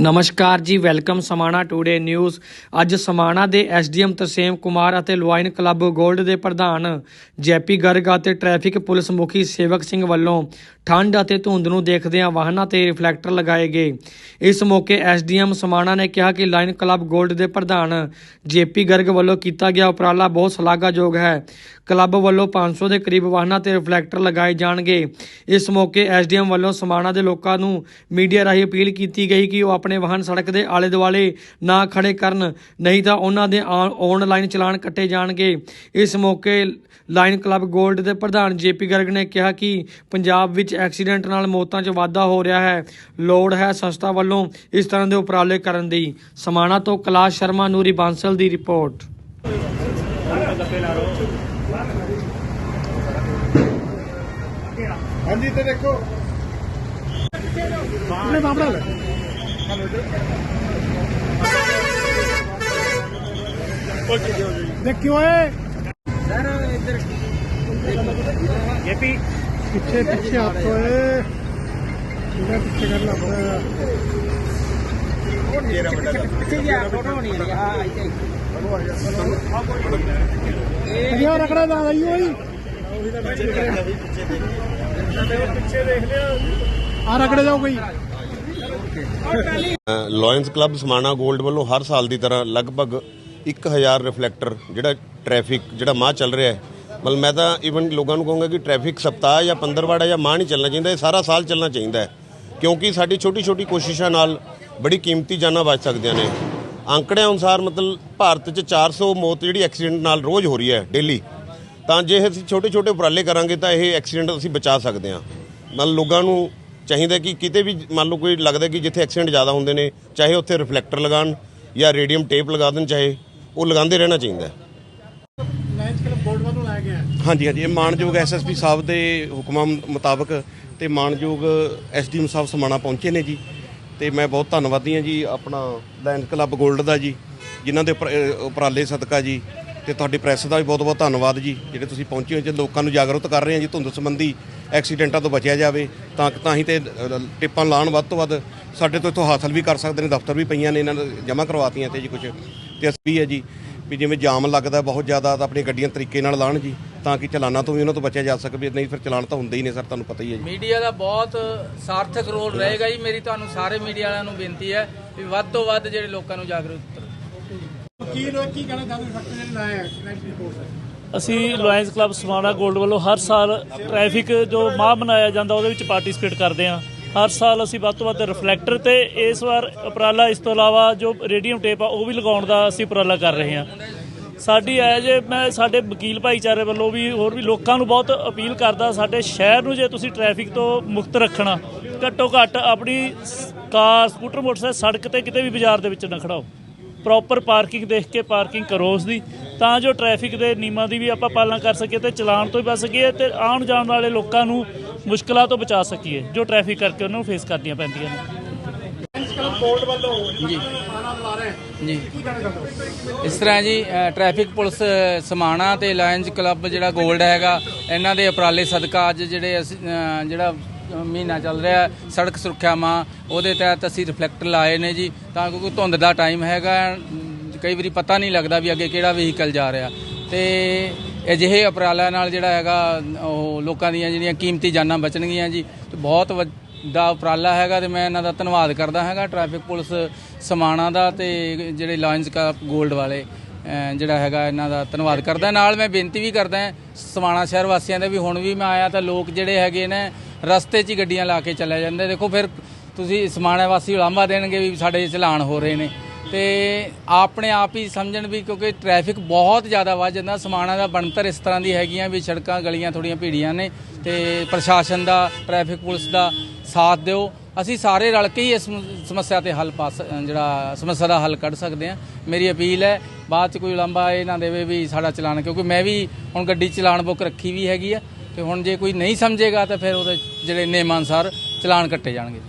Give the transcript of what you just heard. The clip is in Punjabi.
ਨਮਸਕਾਰ ਜੀ, ਵੈਲਕਮ ਸਮਾਣਾ ਟੂਡੇ ਨਿਊਜ਼। ਅੱਜ ਸਮਾਣਾ ਦੇ ਐਸਡੀਐਮ ਤਰਸੇਮ ਕੁਮਾਰ ਅਤੇ ਲੁਆਇਨ ਕਲੱਬ 골ਡ ਦੇ ਪ੍ਰਧਾਨ ਜੈਪੀ ਗਰਗ ਅਤੇ ਟ੍ਰੈਫਿਕ ਪੁਲਿਸ ਮੁਖੀ ਸੇਵਕ ਸਿੰਘ ਵੱਲੋਂ ਠੰਡ ਅਤੇ ਧੁੰਦ ਨੂੰ ਦੇਖਦਿਆਂ ਵਾਹਨਾਂ ਤੇ ਰਿਫਲੈਕਟਰ ਲਗਾਏ ਗਏ। ਇਸ ਮੌਕੇ ਐਸਡੀਐਮ ਸਮਾਣਾ ਨੇ ਕਿਹਾ ਕਿ ਲਾਇਨ ਕਲੱਬ 골ਡ ਦੇ ਪ੍ਰਧਾਨ ਜੇਪੀ ਗਰਗ ਵੱਲੋਂ ਕੀਤਾ ਗਿਆ ਉਪਰਾਲਾ ਬਹੁਤ ਸ਼ਲਾਘਾਯੋਗ ਹੈ। ਕਲੱਬ ਵੱਲੋਂ 500 ਦੇ ਕਰੀਬ ਵਾਹਨਾਂ ਤੇ ਰਿਫਲੈਕਟਰ ਲਗਾਏ ਜਾਣਗੇ। ਇਸ ਮੌਕੇ ਐਸਡੀਐਮ ਵੱਲੋਂ ਸਮਾਣਾ ਦੇ ਲੋਕਾਂ ਨੂੰ ਮੀਡੀਆ ਰਾਹੀਂ ਅਪੀਲ ਕੀਤੀ ਗਈ ਕਿ ਉਹ ਆਪਣੇ ਵਾਹਨ ਸੜਕ ਦੇ ਆਲੇ ਦੁਆਲੇ ਨਾ ਖੜੇ ਕਰਨ, ਨਹੀਂ ਤਾਂ ਉਹਨਾਂ ਦੇ ਆ- ਆਨਲਾਈਨ ਚਲਾਨ ਕੱਟੇ ਜਾਣਗੇ। ਇਸ ਮੌਕੇ ਲਾਇਨ ਕਲੱਬ 골ਡ ਦੇ ਪ੍ਰਧਾਨ ਜੇਪੀ ਗਰਗ ਨੇ ਕਿਹਾ ਕਿ ਪੰਜਾਬ ਵਿੱਚ ਐਕਸੀਡੈਂਟ ਨਾਲ ਮੌਤਾਂ 'ਚ ਵਾਧਾ ਹੋ ਰਿਹਾ ਹੈ। ਲੋੜ ਹੈ ਸੰਸਥਾ ਵੱਲੋਂ ਇਸ ਤਰ੍ਹਾਂ ਦੇ ਉਪਰਾਲੇ ਕਰਨ ਦੀ। ਸਮਾਣਾ ਤੋਂ ਕਲਾਸ਼ ਸ਼ਰਮਾ, ਨੂਰੀ ਬਾਂਸਲ ਦੀ ਰਿਪੋਰਟ। ਹਾਂਜੀ, ਤੇ ਦੇਖੋ। ਕਿੰਨੇ ਬਾਬੜਾ ਲੈ ਦੇਖਿਓ ਏ ਸਰ ਇੱਧਰ ਜੇਪੀ। ਪਿੱਛੇ ਪਿੱਛੇ ਹੱਥ ਓਏ ਇਹਦਾ ਪਿੱਛੇ ਕਰ ਲਾ ਬੜਾ ਪਿੱਛੇ ਗਿਆ ਫੋਟੋ ਹੋਣੀ ਹੈ ਆ ਇੱਥੇ ਇਹ ਰਖੜਾ ਲਾ ਲਈ ਓਏ। ਆ ਰਗੜੇ ਜਾਓ ਕੋਈ। ਲਾਇਨਸ ਕਲੱਬ ਸਮਾਣਾ 골ਡ ਵੱਲੋਂ ਹਰ ਸਾਲ ਦੀ ਤਰ੍ਹਾਂ ਲਗਭਗ 1000 ਰਿਫਲੈਕਟਰ ਜਿਹੜਾ ਟ੍ਰੈਫਿਕ ਜਿਹੜਾ ਮਾਹ ਚੱਲ ਰਿਹਾ ਹੈ। ਮਤਲਬ ਮੈਂ ਤਾਂ ਇਵਨ ਲੋਕਾਂ ਨੂੰ ਕਹੂੰਗਾ ਕਿ ਟ੍ਰੈਫਿਕ ਸਪਤਾਹ ਜਾਂ ਪੰਦਰਵਾੜਾ ਜਾਂ ਮਾਹ ਨਹੀਂ ਚੱਲਣਾ ਚਾਹੀਦਾ, ਇਹ ਸਾਰਾ ਸਾਲ ਚੱਲਣਾ ਚਾਹੀਦਾ ਹੈ। ਕਿਉਂਕਿ ਸਾਡੀ ਛੋਟੀ ਛੋਟੀ ਕੋਸ਼ਿਸ਼ਾਂ ਨਾਲ ਬੜੀ ਕੀਮਤੀ ਜਾਨਾਂ ਬਚ ਸਕਦੀਆਂ ਨੇ। ਅੰਕੜਿਆਂ ਅਨੁਸਾਰ ਮਤਲਬ ਭਾਰਤ 'ਚ 400 ਮੌਤ ਜਿਹੜੀ ਐਕਸੀਡੈਂਟ ਨਾਲ ਰੋਜ਼ ਹੋ ਰਹੀ ਹੈ ਡੇਲੀ ਤਾਂ ਜੇ ਅਸੀਂ ਛੋਟੇ ਛੋਟੇ ਉਪਰਾਲੇ ਕਰਾਂਗੇ ਤਾਂ ਇਹ ਐਕਸੀਡੈਂਟ ਅਸੀਂ ਬਚਾ ਸਕਦੇ ਹਾਂ। ਮਤਲਬ ਲੋਕਾਂ ਨੂੰ ਚਾਹੀਦਾ ਕਿ ਕਿਤੇ ਵੀ ਮੰਨ ਲਓ ਕੋਈ ਲੱਗਦਾ ਕਿ ਜਿੱਥੇ ਐਕਸੀਡੈਂਟ ਜ਼ਿਆਦਾ ਹੁੰਦੇ ਨੇ, ਚਾਹੇ ਉੱਥੇ ਰਿਫਲੈਕਟਰ ਲਗਾਉਣ ਜਾਂ ਰੇਡੀਅਮ ਟੇਪ ਲਗਾ ਦੇਣ, ਚਾਹੇ ਉਹ ਲਗਾਉਂਦੇ ਰਹਿਣਾ ਚਾਹੀਦਾ ਹੈ। ਹਾਂਜੀ ਹਾਂਜੀ, ਇਹ ਮਾਨਯੋਗ ਐਸਐਸਪੀ ਸਾਹਿਬ ਦੇ ਹੁਕਮਾਂ ਮੁਤਾਬਕ ਤੇ ਮਾਨਯੋਗ ਐਸਡੀਐਮ ਸਾਹਿਬ ਸਮਾਣਾ ਪਹੁੰਚੇ ਨੇ ਜੀ। ਤੇ ਮੈਂ ਬਹੁਤ ਧੰਨਵਾਦੀ ਹਾਂ ਜੀ, ਆਪਣਾ ਲਾਇਨਸ ਕਲੱਬ 골ਡ ਦਾ ਜੀ, ਜਿਨ੍ਹਾਂ ਦੇ ਉਪਰ- ਉਪਰਾਲੇ ਸਦਕਾ ਜੀ। ਤੇ ਤੁਹਾਡੀ ਪ੍ਰੈਸ ਦਾ ਵੀ ਬਹੁਤ ਬਹੁਤ ਧੰਨਵਾਦ ਜੀ, ਜਿਹੜੇ ਤੁਸੀਂ ਪਹੁੰਚੇ ਹੋ, ਜੀ ਲੋਕਾਂ ਨੂੰ ਜਾਗਰੂਕ ਕਰ ਰਹੇ ਹਾਂ ਜੀ, ਧੁੰਦ ਸੰਬੰਧੀ ਐਕਸੀਡੈਂਟਾਂ ਤੋਂ ਬਚਿਆ ਜਾਵੇ। ਤਾਂ ਤਾਂ ਹੀ ਤੇ ਟਿੱਪਾਂ ਲਾਉਣ ਵੱਧ ਤੋਂ ਵੱਧ ਸਾਡੇ ਤੋਂ ਇੱਥੋਂ ਹਾਸਲ ਵੀ ਕਰ ਸਕਦੇ ਨੇ ਦਫ਼ਤਰ ਵੀ ਪਈਆਂ ਨੇ ਇਹਨਾਂ ਨੇ ਜਮ੍ਹਾਂ ਕਰਵਾਤੀਆਂ ਤੇ ਜੀ ਕੁਝ ਤੇ ਅਸੀਂ ਵੀ ਹੈ ਜੀ ਵੀ ਜਿਵੇਂ ਜਾਮ ਲੱਗਦਾ ਬਹੁਤ ਜ਼ਿਆਦਾ ਤਾਂ ਆਪਣੀਆਂ ਗੱਡੀਆਂ ਤਰੀਕੇ ਨਾਲ ਲਾਣ ਜੀ ਤਾਂ ਕਿ ਚਲਾਨਾਂ ਤੋਂ ਵੀ ਉਹਨਾਂ ਤੋਂ ਬਚਿਆ ਜਾ ਸਕੇ ਨਹੀਂ ਫਿਰ ਚਲਾਨ ਤਾਂ ਹੁੰਦੇ ਹੀ ਨੇ ਸਰ ਤੁਹਾਨੂੰ ਪਤਾ ਹੀ ਹੈ ਜੀ। ਮੀਡੀਆ ਦਾ ਬਹੁਤ ਸਾਰਥਕ ਰੋਲ ਰਹੇਗਾ ਜੀ ਮੇਰੀ ਤੁਹਾਨੂੰ ਸਾਰੇ ਮੀਡੀਆ ਵਾਲਿਆਂ ਨੂੰ ਬੇਨਤੀ ਹੈ ਵੀ ਵੱਧ ਤੋਂ ਵੱਧ ਜਿਹੜੇ ਲੋਕਾਂ ਨੂੰ ਜਾਗਰੂਕ ਕਰੋ। ਕੀ ਲੋਕ ਕੀ ਕਹਿਣਾ ਚਾਹੁੰਦੇ ਫੈਕਟਰੀ ਜਿਹੜੇ ਲਾਇਆ ਹੈ? ਅਸੀਂ ਲਾਇਨਸ ਕਲੱਬ ਸਮਾਣਾ 골ਡ ਵੱਲੋਂ ਹਰ ਸਾਲ ਟ੍ਰੈਫਿਕ ਜੋ ਮਾਹ ਮਨਾਇਆ ਜਾਂਦਾ ਉਹਦੇ ਵਿੱਚ ਪਾਰਟਿਸਿਪੇਟ ਕਰਦੇ ਹਾਂ। ਹਰ ਸਾਲ ਅਸੀਂ ਵੱਧ ਤੋਂ ਵੱਧ ਰਿਫਲੈਕਟਰ ਤੇ ਇਸ ਵਾਰ ਉਪਰਾਲਾ ਇਸ ਤੋਂ ਇਲਾਵਾ ਜੋ ਰੇਡੀਅਮ ਟੇਪ ਆ ਉਹ ਵੀ ਲਗਾਉਣ ਦਾ ਅਸੀਂ ਉਪਰਾਲਾ ਕਰ ਰਹੇ ਹਾਂ। ਸਾਡੀ ਐਜ ਮੈਂ ਸਾਡੇ ਵਕੀਲ ਭਾਈਚਾਰੇ ਵੱਲੋਂ ਵੀ ਹੋਰ ਵੀ ਲੋਕਾਂ ਨੂੰ ਬਹੁਤ ਅਪੀਲ ਕਰਦਾ ਸਾਡੇ ਸ਼ਹਿਰ ਨੂੰ ਜੇ ਤੁਸੀਂ ਟ੍ਰੈਫਿਕ ਤੋਂ ਮੁਕਤ ਰੱਖਣਾ, ਘੱਟੋ ਘੱਟ ਆਪਣੀ ਕਾਰ, ਸਕੂਟਰ, ਮੋਟਰਸਾਈਕਲ ਸੜਕ ਤੇ ਕਿਤੇ ਵੀ ਬਾਜ਼ਾਰ ਦੇ ਵਿੱਚ ਨਾ ਖੜਾਓ। ਪ੍ਰੋਪਰ ਪਾਰਕਿੰਗ ਦੇਖ ਕੇ ਪਾਰਕਿੰਗ ਕਰੋ ਉਸ ਦੀ ਤਾਂ ਜੋ ਟ੍ਰੈਫਿਕ ਦੇ ਨਿਯਮਾਂ ਦੀ ਵੀ ਆਪਾਂ ਪਾਲਣਾ ਕਰ ਸਕੀਏ ਤੇ ਚਲਾਨ ਤੋਂ ਵੀ ਬਚ ਸਕੀਏ ਤੇ ਆਉਣ ਜਾਣ ਵਾਲੇ ਲੋਕਾਂ ਨੂੰ ਮੁਸ਼ਕਲਾਂ ਤੋਂ ਬਚਾ ਸਕੀਏ ਜੋ ਟ੍ਰੈਫਿਕ ਕਰਕੇ ਉਹਨਾਂ ਨੂੰ ਫੇਸ ਕਰਨੀਆਂ ਪੈਂਦੀਆਂ ਨੇ। ਲਾਇਨਸ ਵੱਲੋਂ ਜੀ। ਜੀ। ਇਸ ਤਰ੍ਹਾਂ ਜੀ ਅ, ਟ੍ਰੈਫਿਕ ਪੁਲਿਸ ਸਮਾਣਾ ਤੇ ਲਾਇਨਸ ਕਲੱਬ ਜਿਹੜਾ 골ਡ ਹੈਗਾ ਇਹਨਾਂ ਦੇ ਉਪਰਾਲੇ ਸਦਕਾ ਅੱਜ ਜਿਹੜੇ ਅਸੀਂ ਜਿਹੜਾ ਮਹੀਨਾ ਚੱਲ ਰਿਹਾ ਸੜਕ ਸੁਰੱਖਿਆ ਮਾਹ ਉਹਦੇ ਤਹਿਤ ਅਸੀਂ ਰਿਫਲੈਕਟਰ ਲਾਏ ਨੇ ਜੀ ਤਾਂ ਕਿਉਂਕਿ ਧੁੰਦ ਦਾ ਟਾਈਮ ਹੈਗਾ ਕਈ ਵਾਰੀ ਪਤਾ ਨਹੀਂ ਲੱਗਦਾ ਵੀ ਅੱਗੇ ਕਿਹੜਾ ਵਹੀਕਲ ਜਾ ਰਿਹਾ। ਤੇ ਅਜਿਹੇ ਉਪਰਾਲਿਆਂ ਨਾਲ ਜਿਹੜਾ ਹੈਗਾ, ਉਹ ਲੋਕਾਂ ਦੀਆਂ ਜਿਹੜੀਆਂ ਕੀਮਤੀ ਜਾਨਾਂ ਬਚਣਗੀਆਂ ਜੀ। ਤੇ ਬਹੁਤ ਵੱਡਾ ਉਪਰਾਲਾ ਹੈਗਾ ਤੇ ਮੈਂ ਇਹਨਾਂ ਦਾ ਧੰਨਵਾਦ ਕਰਦਾ ਹੈਗਾ ਟ੍ਰੈਫਿਕ ਪੁਲਿਸ ਸਮਾਣਾ ਦਾ ਤੇ ਜਿਹੜੇ ਲਾਇਨਸ ਕਲੱਬ 골ਡ ਵਾਲੇ ਜਿਹੜਾ ਹੈਗਾ ਇਹਨਾਂ ਦਾ ਧੰਨਵਾਦ ਕਰਦਾ। ਨਾਲ ਮੈਂ ਬੇਨਤੀ ਵੀ ਕਰਦਾ ਸਮਾਣਾ ਸ਼ਹਿਰ ਵਾਸੀਆਂ ਦੇ ਵੀ ਹੁਣ ਵੀ ਮੈਂ ਆਇਆ ਤਾਂ ਲੋਕ ਜਿਹੜੇ ਹੈਗੇ ਨੇ, ਰਸਤੇ 'ਚ ਹੀ ਗੱਡੀਆਂ ਲਾ ਕੇ ਚਲੇ ਜਾਂਦੇ। ਦੇਖੋ ਫਿਰ ਤੁਸੀਂ ਸਮਾਣਾ ਵਾਸੀ ਉਲਾਂਭਾ ਦੇਣਗੇ ਵੀ ਸਾਡੇ ਚਲਾਨ ਹੋ ਰਹੇ ਨੇ। ਤੇ ਆਪਣੇ ਆਪ ਹੀ ਸਮਝਣ ਵੀ ਕਿਉਂਕਿ ਟ੍ਰੈਫਿਕ ਬਹੁਤ ਜ਼ਿਆਦਾ ਵੱਧ ਜਾਂਦਾ ਸਮਾਣਾ ਦਾ ਬਣਤਰ ਇਸ ਤਰ੍ਹਾਂ ਦੀ ਹੈਗੀਆਂ ਵੀ ਸੜਕਾਂ, ਗਲੀਆਂ ਥੋੜੀਆਂ ਭੀੜੀਆਂ ਨੇ ਤੇ ਪ੍ਰਸ਼ਾਸਨ ਦਾ ਟ੍ਰੈਫਿਕ ਪੁਲਿਸ ਦਾ ਸਾਥ ਦਿਓ। ਅਸੀਂ ਸਾਰੇ ਰਲ ਕੇ ਹੀ ਇਸ ਸਮੱਸਿਆ ਤੇ ਹੱਲ ਪਾਸ ਜਿਹੜਾ ਸਮੱਸਿਆ ਦਾ ਹੱਲ ਕੱਢ ਸਕਦੇ ਹਾਂ। ਮੇਰੀ ਅਪੀਲ ਹੈ, ਬਾਅਦ ਚ ਕੋਈ ਲੰਬਾ ਇਹ ਨਾ ਦੇਵੇ ਵੀ ਸਾਡਾ ਚਲਾਨ, ਕਿਉਂਕਿ ਮੈਂ ਵੀ ਹੁਣ ਗੱਡੀ ਚਲਾਨ ਬੁੱਕ ਰੱਖੀ ਵੀ ਹੈਗੀ ਆ ਤੇ ਹੁਣ ਜੇ ਕੋਈ ਨਹੀਂ ਸਮਝੇਗਾ ਤਾਂ ਫਿਰ ਉਹਦੇ ਜਿਹੜੇ ਨਿਯਮਾਂ ਅਨੁਸਾਰ ਚਲਾਨ ਕੱਟੇ ਜਾਣਗੇ।